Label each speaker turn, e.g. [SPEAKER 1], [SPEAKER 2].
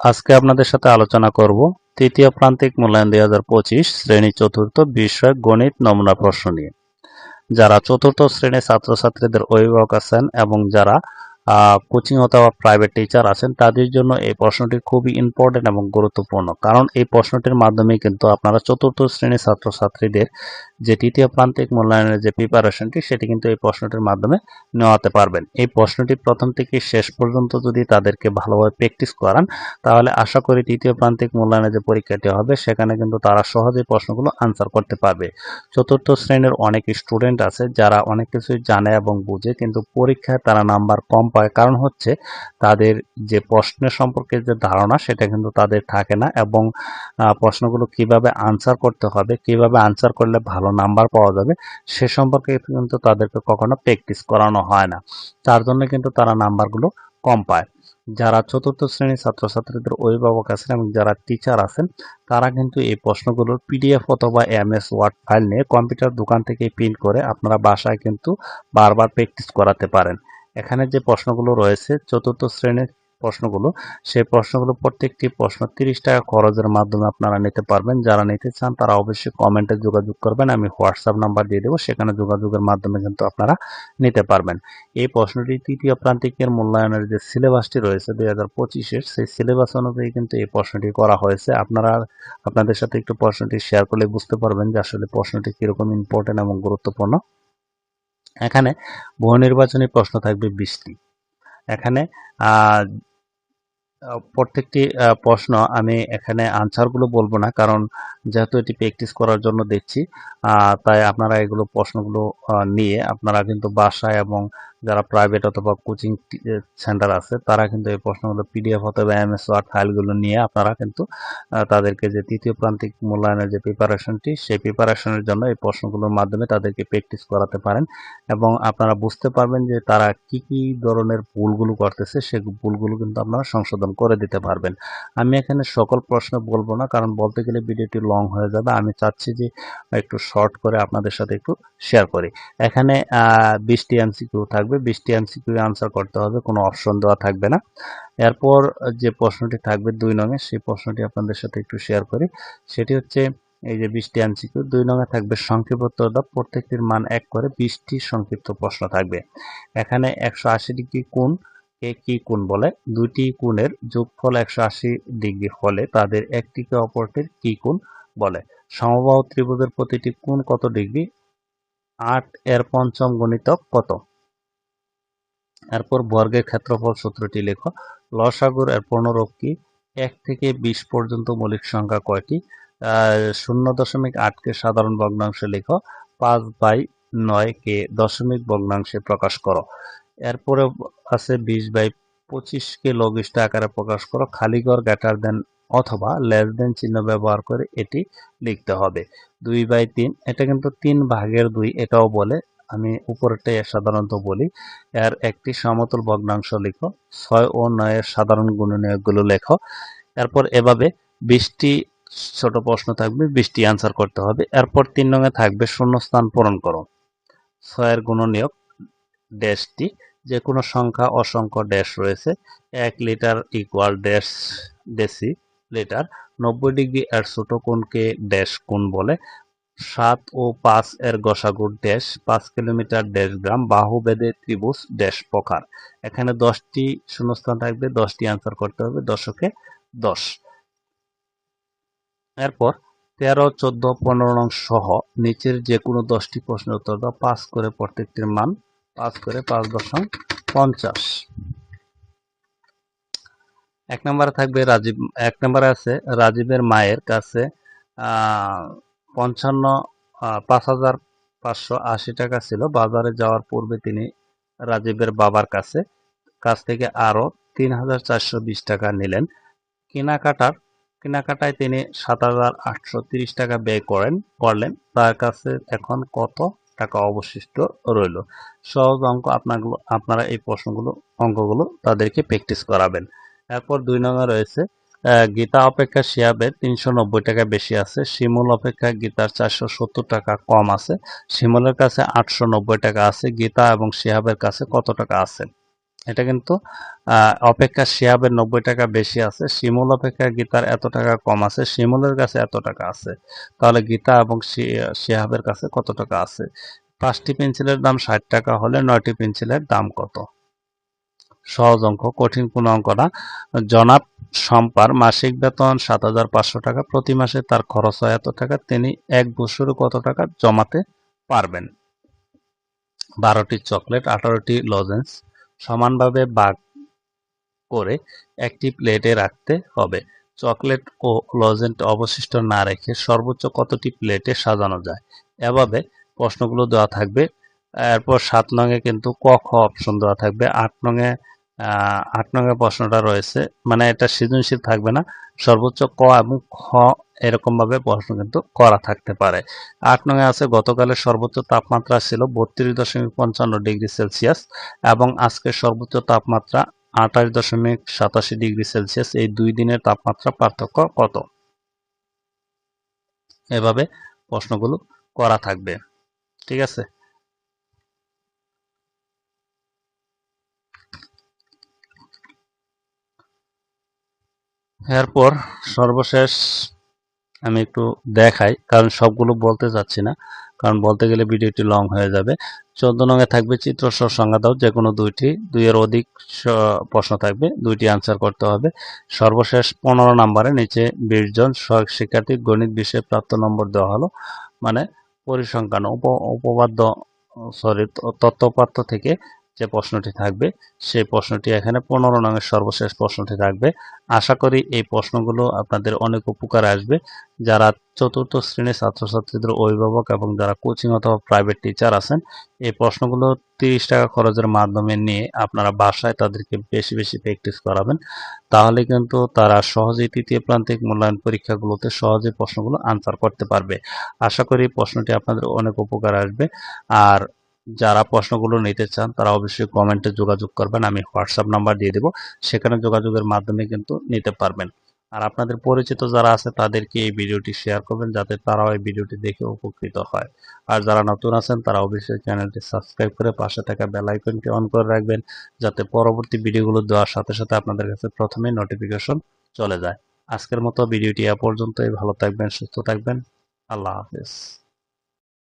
[SPEAKER 1] আজকে আপনাদের সাথে আলোচনা করব তৃতীয় প্রান্তিক মূল্যায়ন দুই হাজার পঁচিশ, শ্রেণি চতুর্থ বিষয় গণিত নমুনা প্রশ্ন নিয়ে। যারা চতুর্থ শ্রেণির ছাত্রছাত্রীদের অভিভাবক আছেন এবং যারা কোচিং অথবা প্রাইভেট টিচার আছেন, তাদের জন্য এই প্রশ্নটি খুবই ইম্পর্টেন্ট এবং গুরুত্বপূর্ণ। কারণ এই প্রশ্নটির মাধ্যমে কিন্তু আপনারা চতুর্থ শ্রেণির ছাত্রছাত্রীদের যে তৃতীয় প্রান্তিক মূল্যায়নের যে প্রিপারেশনটি সেটি কিন্তু এই প্রশ্নটির মাধ্যমে নেওয়াতে পারবেন। এই প্রশ্নটি প্রথম থেকে শেষ পর্যন্ত যদি তাদেরকে ভালোভাবে প্র্যাকটিস করান, তাহলে আশা করি তৃতীয় প্রান্তিক মূল্যায়নের যে পরীক্ষাটি হবে, সেখানে কিন্তু তারা সহজেই প্রশ্নগুলো আনসার করতে পারবে। চতুর্থ শ্রেণির অনেক স্টুডেন্ট আছে, যারা অনেক কিছুই জানে এবং বুঝে, কিন্তু পরীক্ষায় তারা নাম্বার কম পায় কারণ হচ্ছে তাদের যে প্রশ্নের সম্পর্কে যে ধারণা সেটা কিন্তু তাদের থাকে না এবং প্রশ্নগুলো কীভাবে আনসার করতে হবে, কীভাবে আনসার করলে ভালো নাম্বার পাওয়া যাবে, সে সম্পর্কে কিন্তু তাদেরকে কখনো প্র্যাকটিস করানো হয় না। তার জন্য কিন্তু তারা নাম্বারগুলো কম পায়। যারা চতুর্থ শ্রেণির ছাত্রছাত্রীদের অভিভাবক আছেন এবং যারা টিচার আছেন, তারা কিন্তু এই প্রশ্নগুলোর পিডিএফ অথবা এম এস ওয়ার্ড ফাইল নিয়ে কম্পিউটার দোকান থেকে প্রিন্ট করে আপনারা বাসায় কিন্তু বারবার প্র্যাকটিস করাতে পারেন। এখানে যে প্রশ্নগুলো রয়েছে, চতুর্থ শ্রেণির প্রশ্নগুলো, সেই প্রশ্নগুলো প্রত্যেকটি প্রশ্ন তিরিশ টাকা খরচের মাধ্যমে আপনারা নিতে পারবেন। যারা নিতে চান তারা অবশ্যই কমেন্টে যোগাযোগ করবেন। আমি হোয়াটসঅ্যাপ নাম্বার দিয়ে দেবো, সেখানে যোগাযোগের মাধ্যমে কিন্তু আপনারা নিতে পারবেন। এই প্রশ্নটি তৃতীয় প্রান্তিকের মূল্যায়নের যে সিলেবাসটি রয়েছে দুই হাজার পঁচিশের, সেই সিলেবাস অনুযায়ী কিন্তু এই প্রশ্নটি করা হয়েছে। আপনারা, আপনাদের সাথে একটু প্রশ্নটি শেয়ার করলে বুঝতে পারবেন যে আসলে প্রশ্নটি কীরকম ইম্পর্টেন্ট এবং গুরুত্বপূর্ণ। এখানে বহু নির্বাচনী প্রশ্ন থাকবে বিশটি। এখানে প্রত্যেকটি প্রশ্ন আমি এখানে আনসারগুলো বলব না, কারণ যেহেতু এটি প্র্যাকটিস করার জন্য দেখছি তাই আপনারা এগুলো প্রশ্নগুলো নিয়ে আপনারা কিন্তু বাসায় এবং যারা প্রাইভেট অথবা কোচিং সেন্টার আছে, তারা কিন্তু এই প্রশ্নগুলো পিডিএফ অথবা এম এস ওয়ার্ড ফাইলগুলো নিয়ে আপনারা কিন্তু তাদেরকে যে তৃতীয় প্রান্তিক মূল্যায়নের যে প্রিপারেশনটি সেই প্রিপারেশনের জন্য এই প্রশ্নগুলোর মাধ্যমে তাদেরকে প্র্যাকটিস করাতে পারেন। এবং আপনারা বুঝতে পারবেন যে তারা কি কি ধরনের ভুলগুলো করতেছে, সে ভুলগুলো কিন্তু আপনারা সংশোধন করে দিতে পারবেন। আমি এখানে সকল প্রশ্ন বলব না, কারণ বলতে গেলে ভিডিওটি লং হয়ে যাবে। আমি চাচ্ছি যে একটু শর্ট করে আপনাদের সাথে একটু শেয়ার করি। এখানে বিশটি এমসিকিউ থাকবে। বিশটি এমসিকিউ আনসার করতে হবে, কোনো অপশন দেওয়া থাকবে না। এরপর যে প্রশ্নটি থাকবে দুই নঙে সেই প্রশ্নটি আপনাদের সাথে একটু শেয়ার করি। সেটি হচ্ছে, এই যে বিশটি এমসিকিউ দুই নঙে থাকবে, সংক্ষিপ্ত প্রত্যেকটির মান এক করে বিশটি সংক্ষিপ্ত প্রশ্ন থাকবে। এখানে একশো আশি ডিগ্রি কোণ, কে কি কোণ বলে? দুইটি কোণের যোগফল একশো আশি ডিগ্রি হলে তাদের একটিকে অপরটির কি কোণ বলে? সমবাহু ত্রিভুজের প্রতিটি কোণ কত ডিগ্রি? আট এর পঞ্চম গণিতক কত? এরপর বর্গের ক্ষেত্রফল সূত্রটি লেখো। লসাগুর এর পনেরো কি? এক থেকে বিশ পর্যন্ত মৌলিক সংখ্যা কয়টি? শূন্য দশমিক আটকে সাধারণ ভগ্নাংশে লেখো। পাঁচ বাই নয় কে দশমিক ভগ্নাংশে প্রকাশ করো। এরপরে আছে বিশ বাই পঁচিশ পঁচিশকে লঘিষ্ঠ আকারে প্রকাশ করো। খালি ঘর গ্যাটার দেন অথবা লেস দেন চিহ্ন ব্যবহার করে এটি লিখতে হবে। দুই বাই তিন, এটা কিন্তু তিন ভাগের দুই, এটাও বলে আমি উপরেরটাই সাধারণত বলি। এর একটি সমতল ভগ্নাংশ লিখো। ছয় ও নয়ের সাধারণ গুণনীয়কগুলো লেখো। এরপর এভাবে বিশটি ছোট প্রশ্ন থাকবে, বিশটি আনসার করতে হবে। এরপর তিন রঙে থাকবে শূন্যস্থান পূরণ করো। ছয়ের গুণনীয়ক ড্যাশটি যে কোনো সংখ্যা অসংখ্য ড্যাশ রয়েছে। এক litre equal dash decilitre নব্বই ডিগ্রি এর ছোট কোণকে ড্যাশ কোণ বলে। সাত ও পাঁচ এর গসাগু ড্যাশ পাঁচ কিলোমিটার ড্যাশ গ্রাম বাহু বেদে ত্রিভুজ ড্যাশ প্রকার এখানে দশটি শূন্যস্থান থাকবে, দশটি আনসার করতে হবে, দশকে দশ। এরপর তেরো, চোদ্দ, পনেরো নং সহ নিচের যে কোনো দশটি প্রশ্নের উত্তর দাও, পাঁচ করে প্রত্যেকটির মান, পাঁচ করে পাঁচ দশম পঞ্চাশ। এক নম্বরে থাকবে রাজীব, এক নম্বরে আছে রাজীবের মায়ের কাছে পঞ্চান্ন পাঁচ হাজার পাঁচশো আশি টাকা ছিল। বাজারে যাওয়ার পূর্বে তিনি রাজীবের বাবার কাছে, কাছ থেকে আরও তিন হাজার চারশো বিশ টাকা নিলেন। কেনাকাটার, কেনাকাটায় তিনি সাত হাজার আটশো তিরিশ টাকা ব্যয় করেন, করলেন। তার কাছে এখন কত টাকা অবশিষ্ট রইল? সহজ অঙ্ক আপনাগুলো, আপনারা এই প্রশ্নগুলো, অঙ্কগুলো তাদেরকে প্র্যাকটিস করাবেন। এরপর দুই নম্বর রয়েছে। গীতা অপেক্ষা শিয়াবের তিনশো নব্বই টাকা বেশি আছে। শিমুল অপেক্ষা গীতার চারশো সত্তর টাকা কম আছে। শিমুলের কাছে আটশো নব্বই টাকা আছে। গীতা এবং শিহাবের কাছে কত টাকা আছে? এটা কিন্তু অপেক্ষা শিয়াবের নব্বই টাকা বেশি আছে। শিমুল অপেক্ষা গীতার এত টাকা কম আছে। শিমুলের কাছে এত টাকা আছে। তাহলে গীতা এবং শিহাবের কাছে কত টাকা আছে? পাঁচটি পেন্সিলের দাম ষাট টাকা হলে নয়টি পেন্সিলের দাম কত? সহজ অঙ্ক কঠিন কোনো অঙ্ক না জনাব সম্পার মাসিক বেতন সাত হাজার পাঁচশো টাকা। প্রতি মাসে তার খরচ হয় এত টাকা, তিনি এক বছরে কত টাকা জমাতে পারবেন? বারোটি চকলেট, আঠারোটি লজেন্স, সমানভাবে ভাগ করে একটি প্লেটে রাখতে হবে। চকলেট ও লজেন্স অবশিষ্ট না রেখে সর্বোচ্চ কতটি প্লেটে সাজানো যায়? এভাবে প্রশ্নগুলো দেওয়া থাকবে। এরপর সাত নঙে কিন্তু ক, খ অপশন দেওয়া থাকবে। আট নঙে আট নঙে প্রশ্নটা রয়েছে। মানে এটা সৃজনশীল থাকবে না। সর্বোচ্চ ক এবং খ এরকম ভাবে প্রশ্ন কিন্তু করা থাকতে পারে। আট নঙে আছে, গতকালের সর্বোচ্চ তাপমাত্রা ছিল বত্রিশ দশমিক পঞ্চান্ন ডিগ্রি সেলসিয়াস এবং আজকের সর্বোচ্চ তাপমাত্রা আঠাশ দশমিক সাতাশি ডিগ্রি সেলসিয়াস। এই দুই দিনের তাপমাত্রা পার্থক্য কত? এভাবে প্রশ্নগুলো করা থাকবে। ঠিক আছে? এরপর সর্বশেষ আমি একটু দেখাই, কারণ সবগুলো বলতে চাচ্ছি না, কারণ বলতে গেলে ভিডিওটি লং হয়ে যাবে। চোদ্দ নঙে থাকবে চিত্র সংজ্ঞা দাও যে কোনো দুইটি, দুইয়ের অধিক প্রশ্ন থাকবে, দুইটি আনসার করতে হবে। সর্বশেষ পনেরো নম্বরে নিচে বিশ জন শিক্ষার্থী গণিত বিষয়ে প্রাপ্ত নম্বর দেওয়া হলো মানে পরিসংখ্যান, উপ উপবাদ্য সরি তত্ত্বপাত্র থেকে যে প্রশ্নটি থাকবে, সেই প্রশ্নটি এখানে পনেরো নঙের সর্বশেষ প্রশ্নটি থাকবে। আশা করি এই প্রশ্নগুলো আপনাদের অনেক উপকার আসবে। যারা চতুর্থ শ্রেণির ছাত্রছাত্রীদের অভিভাবক এবং যারা কোচিং অথবা প্রাইভেট টিচার আছেন, এই প্রশ্নগুলো তিরিশ টাকা খরচের মাধ্যমে নিয়ে আপনারা বাসায় তাদেরকে বেশি বেশি প্র্যাকটিস করাবেন। তাহলে কিন্তু তারা সহজেই তৃতীয় প্রান্তিক মূল্যায়ন পরীক্ষাগুলোতে সহজে প্রশ্নগুলো আনসার করতে পারবে। আশা করি প্রশ্নটি আপনাদের অনেক উপকার আসবে। আর যারা প্রশ্নগুলো নিতে চান, তারা অবশ্যই কমেন্টে যোগাযোগ করবেন। আমি হোয়াটসঅ্যাপ নাম্বার দিয়ে দেবো। সেখানে যোগাযোগের মাধ্যমে কিন্তু নিতে পারবেন। আর আপনাদের পরিচিত যারা আছে, তাদেরকে এই ভিডিওটি শেয়ার করবেন, যাতে তারাও এই ভিডিওটি দেখে উপকৃত হয়। আর যারা নতুন আছেন, তারা অবশ্যই চ্যানেলটি সাবস্ক্রাইব করে পাশে থাকা বেল আইকনটি অন করে রাখবেন, যাতে পরবর্তী ভিডিওগুলো দেওয়ার সাথে সাথে আপনাদের কাছে প্রথমেই নোটিফিকেশন চলে যায়। আজকের মতো ভিডিওটি এ পর্যন্তই। ভালো থাকবেন, সুস্থ থাকবেন। আল্লাহ হাফেজ।